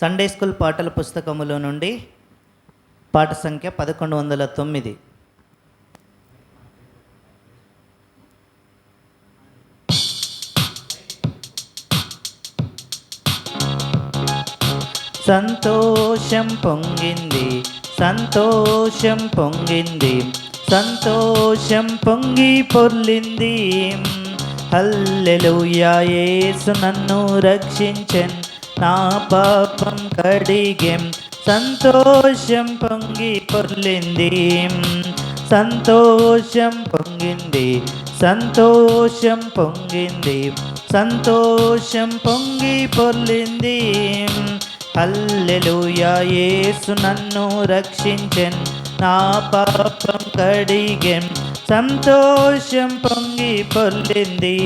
Sunday school పాటల పుస్తకములో నుండి పాట సంఖ్య పదకొండు వందల తొమ్మిది. సంతోషం పొంగింది సంతోషం పొంగింది సంతోషం పొంగి పొర్లింది. హల్లెలూయా యేసు నన్ను రక్షించెన్. నా పాపం కడిగెం సంతోషం పొంగి పొర్లింది. సంతోషం పొంగింది. సంతోషం పొంగింది. సంతోషం పొంగి పొర్లింది. హల్లెలూయా యేసు నన్ను రక్షించెన్. నా పాపం కడిగెం సంతోషం పొంగి పొల్లింది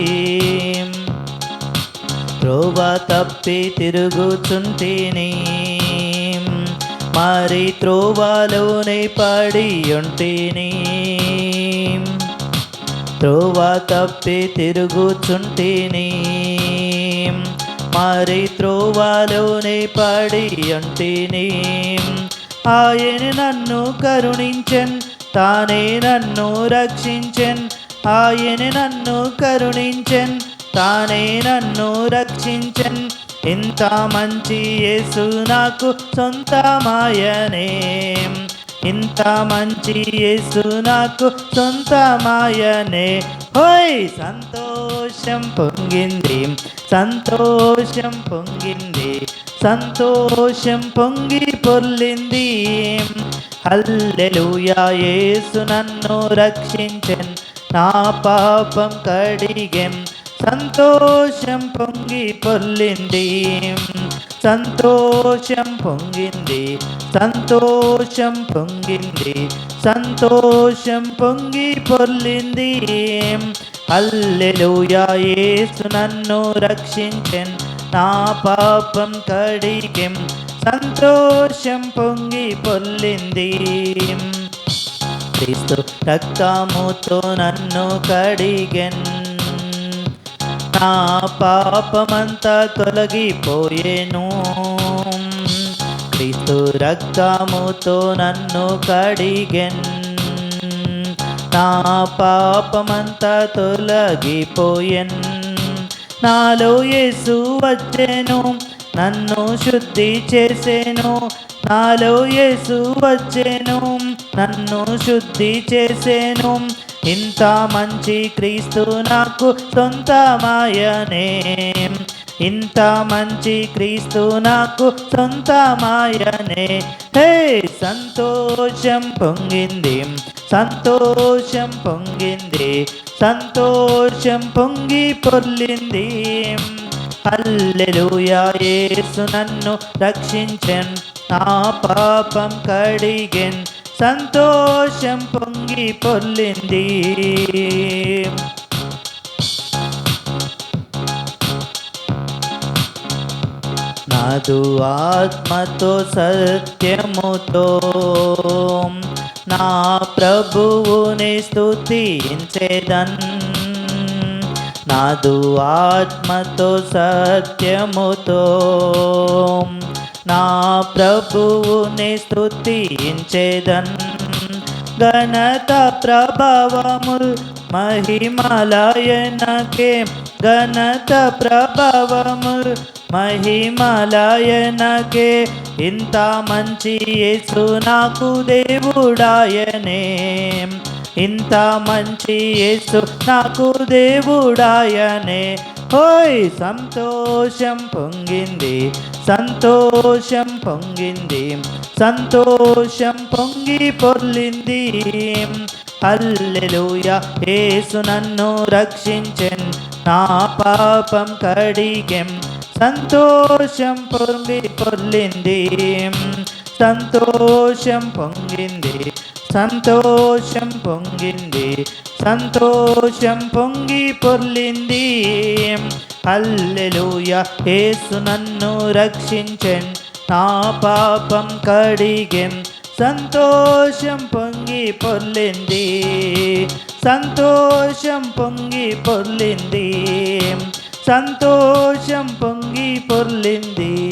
త్రోవ తప్పి తిరుగుచుంటేని మరి త్రోవలోనే పడి ఉంటేని. త్రోవ తప్పి తిరుగుచుంటేని మరి త్రోవలోనే పడి ఉంటేని. ఆయన నన్ను కరుణించెన్ తానే నన్ను రక్షించెన్. ఆయన నన్ను కరుణించెన్ తానే నన్ను రక్షించెన్. ఇంత మంచి యేసు నాకు సొంతమాయనే. ఇంత మంచి యేసు నాకు సొంతమాయనే. హోయ్ సంతోషం పొంగింది. సంతోషం పొంగింది. సంతోషం పొంగి పొల్లింది హల్లెలూయా యేసు నన్ను రక్షించెన్. నా పాపం కడిగెం సంతోషం పొంగి పొల్లింది. సంతోషం పొంగింది. సంతోషం పొంగింది. సంతోషం పొంగి పొల్లింది. అల్లెలుయా యేసు నన్ను రక్షించెన్. నా పాపం కడిగెం సంతోషం పొంగి పొల్లింది. క్రీస్తు రక్తముతో నన్ను కడిగెన్. నా పాపమంతా తొలగిపోయేను. క్రీస్తు రక్తముతో నన్ను కడిగెన్. నా పాపమంతా తొలగిపోయెన్. నాలో యేసు వచ్చెను నన్ను శుద్ధి చేసేను. నాలో యేసు వచ్చెను నన్ను శుద్ధి చేసేను. ఇంత మంచి క్రీస్తు నాకు సొంతమాయనే. ఇంత మంచి క్రీస్తు నాకు సొంతమాయనే. హే సంతోషం పొంగింది సంతోషం పొంగింది సంతోషం పొంగి పొర్లింది. హల్లెలూయా యేసు నన్ను రక్షించెన్ నా పాపం కడిగెన్. సంతోషం పొంగి పొల్లింది నాదు ఆత్మతో సత్యముతో నా ప్రభువుని స్థుతించేదన్ నాదు ఆత్మతో సత్యముతో నా ప్రభువుని స్థుతించేదన్ ఘనత ప్రభావముల్ మహిమలయనకే ఘనత ప్రభావముల్ మహిమలయనకే ఇంత మంచి యేసు నాకు దేవుడాయనే ఇంత మంచి యేసు నాకు దేవుడాయనే. హోయ్ సంతోషం పొంగింది సంతోషం పొంగింది సంతోషం పొంగి పొర్లింది. అల్లెలుయ యేసు నన్ను రక్షించెన్ నా పాపం కడిగెం సంతోషం పొంగి పొర్లింది సంతోషం పొంగింది. సంతోషం పొంగింది. సంతోషం పొంగి పొర్లింది హల్లెలూయా యేసు నన్ను రక్షించెన్. నా పాపం కడిగెన్. సంతోషం పొంగి పొర్లింది. సంతోషం పొంగి పొర్లింది సంతోషం పొంగి పొర్లింది